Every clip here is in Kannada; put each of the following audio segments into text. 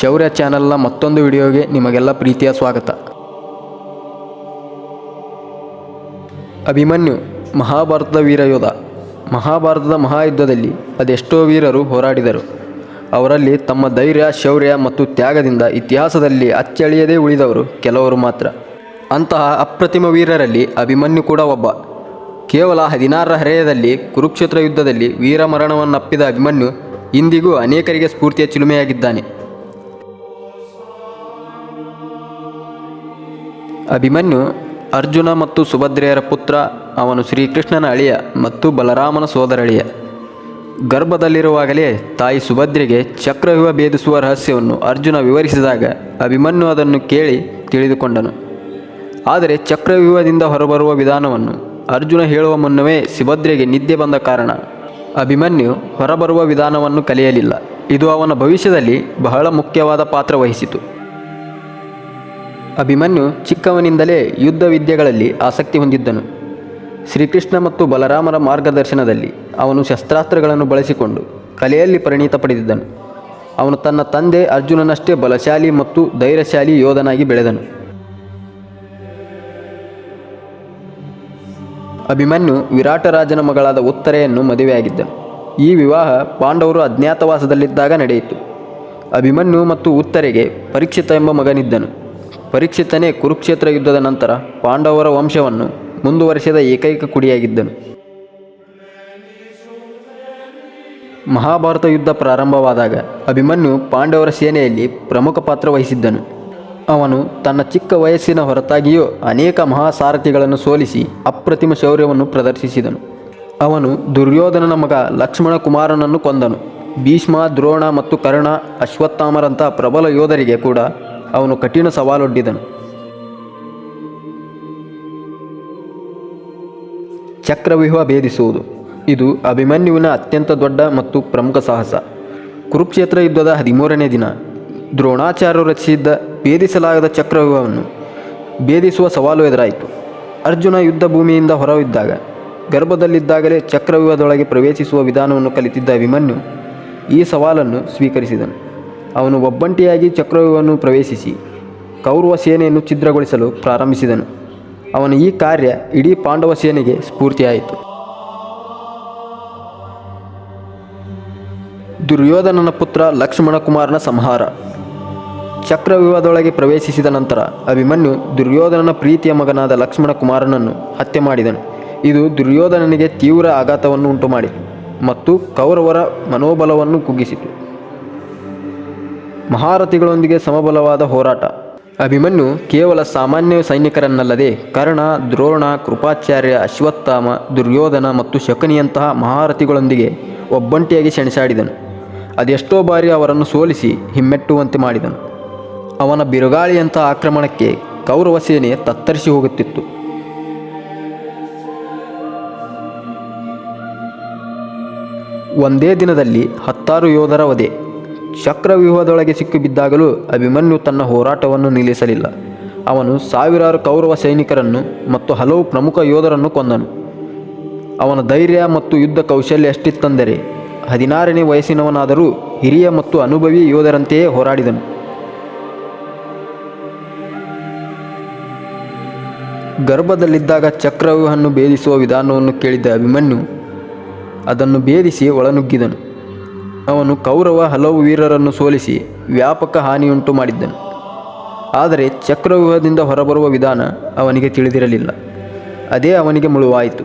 ಶೌರ್ಯ ಚಾನೆಲ್ನ ಮತ್ತೊಂದು ವಿಡಿಯೋಗೆ ನಿಮಗೆಲ್ಲ ಪ್ರೀತಿಯ ಸ್ವಾಗತ. ಅಭಿಮನ್ಯು, ಮಹಾಭಾರತದ ವೀರಯೋಧ ಮಹಾಭಾರತದ ಮಹಾಯುದ್ಧದಲ್ಲಿ ಅದೆಷ್ಟೋ ವೀರರು ಹೋರಾಡಿದರು. ಅವರಲ್ಲಿ ತಮ್ಮ ಧೈರ್ಯ, ಶೌರ್ಯ ಮತ್ತು ತ್ಯಾಗದಿಂದ ಇತಿಹಾಸದಲ್ಲಿ ಅಚ್ಚಳಿಯದೇ ಉಳಿದವರು ಕೆಲವರು ಮಾತ್ರ. ಅಂತಹ ಅಪ್ರತಿಮ ವೀರರಲ್ಲಿ ಅಭಿಮನ್ಯು ಕೂಡ ಒಬ್ಬ. ಕೇವಲ ಹದಿನಾರರ ಹರೆಯದಲ್ಲಿ ಕುರುಕ್ಷೇತ್ರ ಯುದ್ಧದಲ್ಲಿ ವೀರಮರಣವನ್ನಪ್ಪಿದ ಅಭಿಮನ್ಯು ಇಂದಿಗೂ ಅನೇಕರಿಗೆ ಸ್ಫೂರ್ತಿಯ ಚಿಲುಮೆಯಾಗಿದ್ದಾನೆ. ಅಭಿಮನ್ಯು ಅರ್ಜುನ ಮತ್ತು ಸುಭದ್ರೆಯರ ಪುತ್ರ, ಅವನು ಶ್ರೀಕೃಷ್ಣನ ಅಳಿಯ ಮತ್ತು ಬಲರಾಮನ ಸೋದರಳಿಯ. ಗರ್ಭದಲ್ಲಿರುವಾಗಲೇ ತಾಯಿ ಸುಭದ್ರೆಗೆ ಚಕ್ರವ್ಯೂಹ ಭೇದಿಸುವ ರಹಸ್ಯವನ್ನು ಅರ್ಜುನ ವಿವರಿಸಿದಾಗ ಅಭಿಮನ್ಯು ಅದನ್ನು ಕೇಳಿ ತಿಳಿದುಕೊಂಡನು. ಆದರೆ ಚಕ್ರವ್ಯೂಹದಿಂದ ಹೊರಬರುವ ವಿಧಾನವನ್ನು ಅರ್ಜುನ ಹೇಳುವ ಮುನ್ನವೇ ಸುಭದ್ರೆಗೆ ನಿದ್ದೆ ಬಂದ ಕಾರಣ ಅಭಿಮನ್ಯು ಹೊರಬರುವ ವಿಧಾನವನ್ನು ಕಲಿಯಲಿಲ್ಲ. ಇದು ಅವನ ಭವಿಷ್ಯದಲ್ಲಿ ಬಹಳ ಮುಖ್ಯವಾದ ಪಾತ್ರ ವಹಿಸಿತು. ಅಭಿಮನ್ಯು ಚಿಕ್ಕವನಿಂದಲೇ ಯುದ್ಧ ವಿದ್ಯೆಗಳಲ್ಲಿ ಆಸಕ್ತಿ ಹೊಂದಿದ್ದನು. ಶ್ರೀಕೃಷ್ಣ ಮತ್ತು ಬಲರಾಮರ ಮಾರ್ಗದರ್ಶನದಲ್ಲಿ ಅವನು ಶಸ್ತ್ರಾಸ್ತ್ರಗಳನ್ನು ಬಳಸಿಕೊಂಡು ಕಲೆಯಲ್ಲಿ ಪರಿಣಿತ ಪಡೆದಿದ್ದನು. ಅವನು ತನ್ನ ತಂದೆ ಅರ್ಜುನನಷ್ಟೇ ಬಲಶಾಲಿ ಮತ್ತು ಧೈರ್ಯಶಾಲಿ ಯೋಧನಾಗಿ ಬೆಳೆದನು. ಅಭಿಮನ್ಯು ವಿರಾಟರಾಜನ ಮಗಳಾದ ಉತ್ತರೆಯನ್ನು ಮದುವೆಯಾಗಿದ್ದನು. ಈ ವಿವಾಹ ಪಾಂಡವರು ಅಜ್ಞಾತವಾಸದಲ್ಲಿದ್ದಾಗ ನಡೆಯಿತು. ಅಭಿಮನ್ಯು ಮತ್ತು ಉತ್ತರೆಗೆ ಪರೀಕ್ಷಿತ ಎಂಬ ಮಗನಿದ್ದನು. ಪರೀಕ್ಷಿತನೇ ಕುರುಕ್ಷೇತ್ರ ಯುದ್ಧದ ನಂತರ ಪಾಂಡವರ ವಂಶವನ್ನು ಮುಂದುವರೆಸಿದ ಏಕೈಕ ಕುಡಿಯಾಗಿದ್ದನು. ಮಹಾಭಾರತ ಯುದ್ಧ ಪ್ರಾರಂಭವಾದಾಗ ಅಭಿಮನ್ಯು ಪಾಂಡವರ ಸೇನೆಯಲ್ಲಿ ಪ್ರಮುಖ ಪಾತ್ರ ವಹಿಸಿದ್ದನು. ಅವನು ತನ್ನ ಚಿಕ್ಕ ವಯಸ್ಸಿನ ಹೊರತಾಗಿಯೂ ಅನೇಕ ಮಹಾಸಾರಥಿಗಳನ್ನು ಸೋಲಿಸಿ ಅಪ್ರತಿಮ ಶೌರ್ಯವನ್ನು ಪ್ರದರ್ಶಿಸಿದನು. ಅವನು ದುರ್ಯೋಧನನ ಮಗ ಲಕ್ಷ್ಮಣ ಕುಮಾರನನ್ನು ಕೊಂದನು. ಭೀಷ್ಮ, ದ್ರೋಣ ಮತ್ತು ಕರ್ಣ ಅಶ್ವತ್ಥಾಮರಂಥ ಪ್ರಬಲ ಯೋಧರಿಗೆ ಕೂಡ ಅವನು ಕಠಿಣ ಸವಾಲೊಡ್ಡಿದನು ಚಕ್ರವ್ಯೂಹ ಭೇದಿಸುವುದು. ಇದು ಅಭಿಮನ್ಯುವಿನ ಅತ್ಯಂತ ದೊಡ್ಡ ಮತ್ತು ಪ್ರಮುಖ ಸಾಹಸ. ಕುರುಕ್ಷೇತ್ರ ಯುದ್ಧದ ಹದಿಮೂರನೇ ದಿನ. ದ್ರೋಣಾಚಾರ್ಯರು ರಚಿಸಿದ್ದ ಭೇದಿಸಲಾಗದ ಚಕ್ರವ್ಯೂಹವನ್ನು ಭೇದಿಸುವ ಸವಾಲು ಎದುರಾಯಿತು. ಅರ್ಜುನ ಯುದ್ಧ ಭೂಮಿಯಿಂದ ಹೊರವಿದ್ದಾಗ, ಗರ್ಭದಲ್ಲಿದ್ದಾಗಲೇ ಚಕ್ರವ್ಯೂಹದೊಳಗೆ ಪ್ರವೇಶಿಸುವ ವಿಧಾನವನ್ನು ಕಲಿತಿದ್ದ ಅಭಿಮನ್ಯು ಈ ಸವಾಲನ್ನು ಸ್ವೀಕರಿಸಿದನು. ಅವನು ಒಬ್ಬಂಟಿಯಾಗಿ ಚಕ್ರವ್ಯೂಹವನ್ನು ಪ್ರವೇಶಿಸಿ ಕೌರವ ಸೇನೆಯನ್ನು ಛಿದ್ರಗೊಳಿಸಲು ಪ್ರಾರಂಭಿಸಿದನು. ಅವನ ಈ ಕಾರ್ಯ ಇಡೀ ಪಾಂಡವ ಸೇನೆಗೆ ಸ್ಫೂರ್ತಿಯಾಯಿತು. ದುರ್ಯೋಧನನ ಪುತ್ರ ಲಕ್ಷ್ಮಣ ಕುಮಾರನ ಸಂಹಾರ. ಚಕ್ರವ್ಯೂಹದೊಳಗೆ ಪ್ರವೇಶಿಸಿದ ನಂತರ ಅಭಿಮನ್ಯು ದುರ್ಯೋಧನನ ಪ್ರೀತಿಯ ಮಗನಾದ ಲಕ್ಷ್ಮಣ ಕುಮಾರನನ್ನು ಹತ್ಯೆ ಮಾಡಿದನು. ಇದು ದುರ್ಯೋಧನನಿಗೆ ತೀವ್ರ ಆಘಾತವನ್ನು ಉಂಟುಮಾಡಿತು ಮತ್ತು ಕೌರವರ ಮನೋಬಲವನ್ನು ಕುಗ್ಗಿಸಿತು. ಮಹಾರಥಿಗಳೊಂದಿಗೆ ಸಮಬಲವಾದ ಹೋರಾಟ. ಅಭಿಮನ್ಯು ಕೇವಲ ಸಾಮಾನ್ಯ ಸೈನಿಕರನ್ನಲ್ಲದೆ ಕರ್ಣ, ದ್ರೋಣ, ಕೃಪಾಚಾರ್ಯ, ಅಶ್ವತ್ಥಾಮ, ದುರ್ಯೋಧನ ಮತ್ತು ಶಕನಿಯಂತಹ ಮಹಾರಥಿಗಳೊಂದಿಗೆ ಒಬ್ಬಂಟಿಯಾಗಿ ಸೆಣಸಾಡಿದನು. ಅದೆಷ್ಟೋ ಬಾರಿ ಅವರನ್ನು ಸೋಲಿಸಿ ಹಿಮ್ಮೆಟ್ಟುವಂತೆ ಮಾಡಿದನು. ಅವನ ಬಿರುಗಾಳಿಯಂಥ ಆಕ್ರಮಣಕ್ಕೆ ಕೌರವ ಸೇನೆ ತತ್ತರಿಸಿ ಹೋಗುತ್ತಿತ್ತು. ಒಂದೇ ದಿನದಲ್ಲಿ ಹತ್ತಾರು ಯೋಧರ ವಧೆ. ಚಕ್ರವ್ಯೂಹದೊಳಗೆ ಸಿಕ್ಕಿಬಿದ್ದಾಗಲೂ ಅಭಿಮನ್ಯು ತನ್ನ ಹೋರಾಟವನ್ನು ನಿಲ್ಲಿಸಲಿಲ್ಲ. ಅವನು ಸಾವಿರಾರು ಕೌರವ ಸೈನಿಕರನ್ನು ಮತ್ತು ಹಲವು ಪ್ರಮುಖ ಯೋಧರನ್ನು ಕೊಂದನು. ಅವನ ಧೈರ್ಯ ಮತ್ತು ಯುದ್ಧ ಕೌಶಲ್ಯ ಅಷ್ಟಿತ್ತಂದರೆ ಹದಿನಾರನೇ ವಯಸ್ಸಿನವನಾದರೂ ಹಿರಿಯ ಮತ್ತು ಅನುಭವಿ ಯೋಧರಂತೆಯೇ ಹೋರಾಡಿದನು. ಗರ್ಭದಲ್ಲಿದ್ದಾಗ ಚಕ್ರವ್ಯೂಹವನ್ನು ಭೇದಿಸುವ ವಿಧಾನವನ್ನು ಕೇಳಿದ್ದ ಅಭಿಮನ್ಯು ಅದನ್ನು ಭೇದಿಸಿ ಒಳನುಗ್ಗಿದನು. ಅವನು ಕೌರವ ಹಲವು ವೀರರನ್ನು ಸೋಲಿಸಿ ವ್ಯಾಪಕ ಹಾನಿಯುಂಟು ಮಾಡಿದ್ದನು. ಆದರೆ ಚಕ್ರವ್ಯೂಹದಿಂದ ಹೊರಬರುವ ವಿಧಾನ ಅವನಿಗೆ ತಿಳಿದಿರಲಿಲ್ಲ. ಅದೇ ಅವನಿಗೆ ಮುಳುವಾಯಿತು.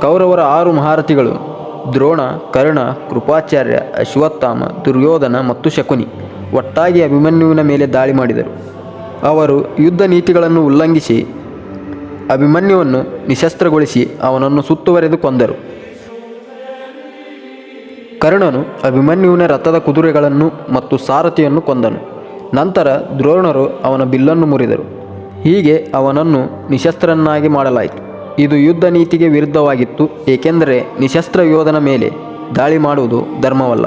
ಕೌರವರ ಆರು ಮಹಾರಥಿಗಳು ದ್ರೋಣ, ಕರ್ಣ, ಕೃಪಾಚಾರ್ಯ, ಅಶ್ವತ್ಥಾಮ, ದುರ್ಯೋಧನ ಮತ್ತು ಶಕುನಿ ಒಟ್ಟಾಗಿ ಅಭಿಮನ್ಯುವಿನ ಮೇಲೆ ದಾಳಿ ಮಾಡಿದರು. ಅವರು ಯುದ್ಧ ನೀತಿಗಳನ್ನು ಉಲ್ಲಂಘಿಸಿ ಅಭಿಮನ್ಯುವನ್ನು ನಿಶಸ್ತ್ರಗೊಳಿಸಿ ಅವನನ್ನು ಸುತ್ತುವರೆದು ಕೊಂದರು. ಕರ್ಣನು ಅಭಿಮನ್ಯುವಿನ ರಥದ ಕುದುರೆಗಳನ್ನು ಮತ್ತು ಸಾರಥಿಯನ್ನು ಕೊಂದನು. ನಂತರ ದ್ರೋಣರು ಅವನ ಬಿಲ್ಲನ್ನು ಮುರಿದರು. ಹೀಗೆ ಅವನನ್ನು ನಿಶಸ್ತ್ರನ್ನಾಗಿ ಮಾಡಲಾಯಿತು. ಇದು ಯುದ್ಧ ನೀತಿಗೆ ವಿರುದ್ಧವಾಗಿತ್ತು, ಏಕೆಂದರೆ ನಿಶಸ್ತ್ರ ಯೋಧನ ಮೇಲೆ ದಾಳಿ ಮಾಡುವುದು ಧರ್ಮವಲ್ಲ.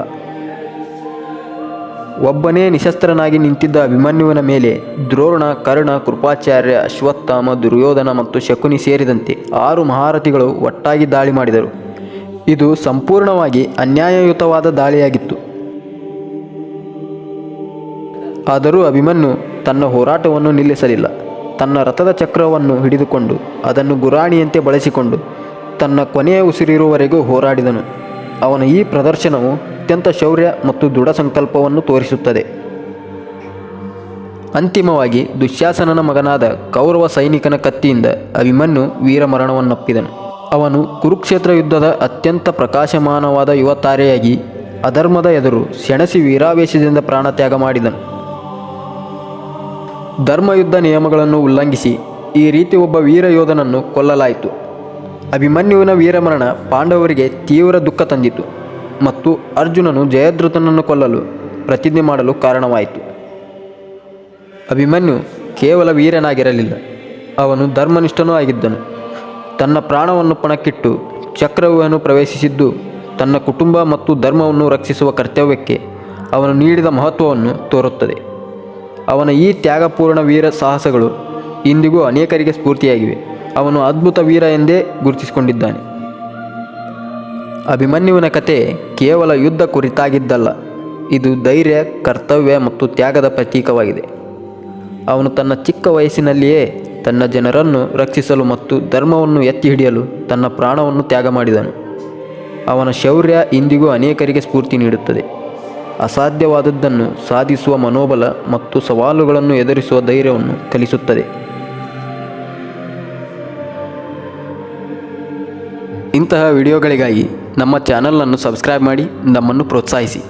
ಒಬ್ಬನೇ ನಿಶಸ್ತ್ರನಾಗಿ ನಿಂತಿದ್ದ ಅಭಿಮನ್ಯುವಿನ ಮೇಲೆ ದ್ರೋಣ, ಕರ್ಣ, ಕೃಪಾಚಾರ್ಯ, ಅಶ್ವತ್ಥಾಮ, ದುರ್ಯೋಧನ ಮತ್ತು ಶಕುನಿ ಸೇರಿದಂತೆ ಆರು ಮಹಾರಥಿಗಳು ಒಟ್ಟಾಗಿ ದಾಳಿ ಮಾಡಿದರು. ಇದು ಸಂಪೂರ್ಣವಾಗಿ ಅನ್ಯಾಯಯುತವಾದ ದಾಳಿಯಾಗಿತ್ತು. ಆದರೂ ಅಭಿಮನ್ಯು ತನ್ನ ಹೋರಾಟವನ್ನು ನಿಲ್ಲಿಸಲಿಲ್ಲ. ತನ್ನ ರಥದ ಚಕ್ರವನ್ನು ಹಿಡಿದುಕೊಂಡು ಅದನ್ನು ಗುರಾಣಿಯಂತೆ ಬಳಸಿಕೊಂಡು ತನ್ನ ಕೊನೆಯ ಉಸಿರಿರುವವರೆಗೂ ಹೋರಾಡಿದನು. ಅವನ ಈ ಪ್ರದರ್ಶನವು ಅತ್ಯಂತ ಶೌರ್ಯ ಮತ್ತು ದೃಢ ಸಂಕಲ್ಪವನ್ನು ತೋರಿಸುತ್ತದೆ. ಅಂತಿಮವಾಗಿ ದುಶ್ಯಾಸನನ ಮಗನಾದ ಕೌರವ ಸೈನಿಕನ ಕತ್ತಿಯಿಂದ ಅಭಿಮನ್ಯು ವೀರಮರಣವನ್ನಪ್ಪಿದನು. ಅವನು ಕುರುಕ್ಷೇತ್ರ ಯುದ್ಧದ ಅತ್ಯಂತ ಪ್ರಕಾಶಮಾನವಾದ ಯುವ ತಾರೆಯಾಗಿ ಅಧರ್ಮದ ಎದುರು ಸೆಣಸಿ ವೀರಾವೇಶದಿಂದ ಪ್ರಾಣತ್ಯಾಗ ಮಾಡಿದನು. ಧರ್ಮಯುದ್ಧ ನಿಯಮಗಳನ್ನು ಉಲ್ಲಂಘಿಸಿ ಈ ರೀತಿ ಒಬ್ಬ ವೀರ ಯೋಧನನ್ನು ಕೊಲ್ಲಲಾಯಿತು. ಅಭಿಮನ್ಯುವಿನ ವೀರಮರಣ ಪಾಂಡವರಿಗೆ ತೀವ್ರ ದುಃಖ ತಂದಿತು ಮತ್ತು ಅರ್ಜುನನು ಜಯದ್ರಥನನ್ನು ಕೊಲ್ಲಲು ಪ್ರತಿಜ್ಞೆ ಮಾಡಲು ಕಾರಣವಾಯಿತು. ಅಭಿಮನ್ಯು ಕೇವಲ ವೀರನಾಗಿರಲಿಲ್ಲ, ಅವನು ಧರ್ಮನಿಷ್ಠನೂ ಆಗಿದ್ದನು. ತನ್ನ ಪ್ರಾಣವನ್ನು ಪಣಕ್ಕಿಟ್ಟು ಚಕ್ರವ್ಯೂಹವನ್ನು ಪ್ರವೇಶಿಸಿದ್ದು ತನ್ನ ಕುಟುಂಬ ಮತ್ತು ಧರ್ಮವನ್ನು ರಕ್ಷಿಸುವ ಕರ್ತವ್ಯಕ್ಕೆ ಅವನು ನೀಡಿದ ಮಹತ್ವವನ್ನು ತೋರುತ್ತದೆ. ಅವನ ಈ ತ್ಯಾಗಪೂರ್ಣ ವೀರ ಸಾಹಸಗಳು ಇಂದಿಗೂ ಅನೇಕರಿಗೆ ಸ್ಫೂರ್ತಿಯಾಗಿವೆ. ಅವನು ಅದ್ಭುತ ವೀರ ಎಂದೇ ಗುರುತಿಸಿಕೊಂಡಿದ್ದಾನೆ. ಅಭಿಮನ್ಯುವಿನ ಕತೆ ಕೇವಲ ಯುದ್ಧ ಕುರಿತಾಗಿದ್ದಲ್ಲ, ಇದು ಧೈರ್ಯ, ಕರ್ತವ್ಯ ಮತ್ತು ತ್ಯಾಗದ ಪ್ರತೀಕವಾಗಿದೆ. ಅವನು ತನ್ನ ಚಿಕ್ಕ ವಯಸ್ಸಿನಲ್ಲಿಯೇ ತನ್ನ ಜನರನ್ನು ರಕ್ಷಿಸಲು ಮತ್ತು ಧರ್ಮವನ್ನು ಎತ್ತಿ ಹಿಡಿಯಲು ತನ್ನ ಪ್ರಾಣವನ್ನು ತ್ಯಾಗ ಮಾಡಿದನು. ಅವನ ಶೌರ್ಯ ಇಂದಿಗೂ ಅನೇಕರಿಗೆ ಸ್ಫೂರ್ತಿ ನೀಡುತ್ತದೆ. ಅಸಾಧ್ಯವಾದದ್ದನ್ನು ಸಾಧಿಸುವ ಮನೋಬಲ ಮತ್ತು ಸವಾಲುಗಳನ್ನು ಎದುರಿಸುವ ಧೈರ್ಯವನ್ನು ಕಲಿಸುತ್ತದೆ. ಇಂತಹ ವಿಡಿಯೋಗಳಿಗಾಗಿ ನಮ್ಮ ಚಾನಲನ್ನು ಸಬ್ಸ್ಕ್ರೈಬ್ ಮಾಡಿ, ನಮ್ಮನ್ನು ಪ್ರೋತ್ಸಾಹಿಸಿ.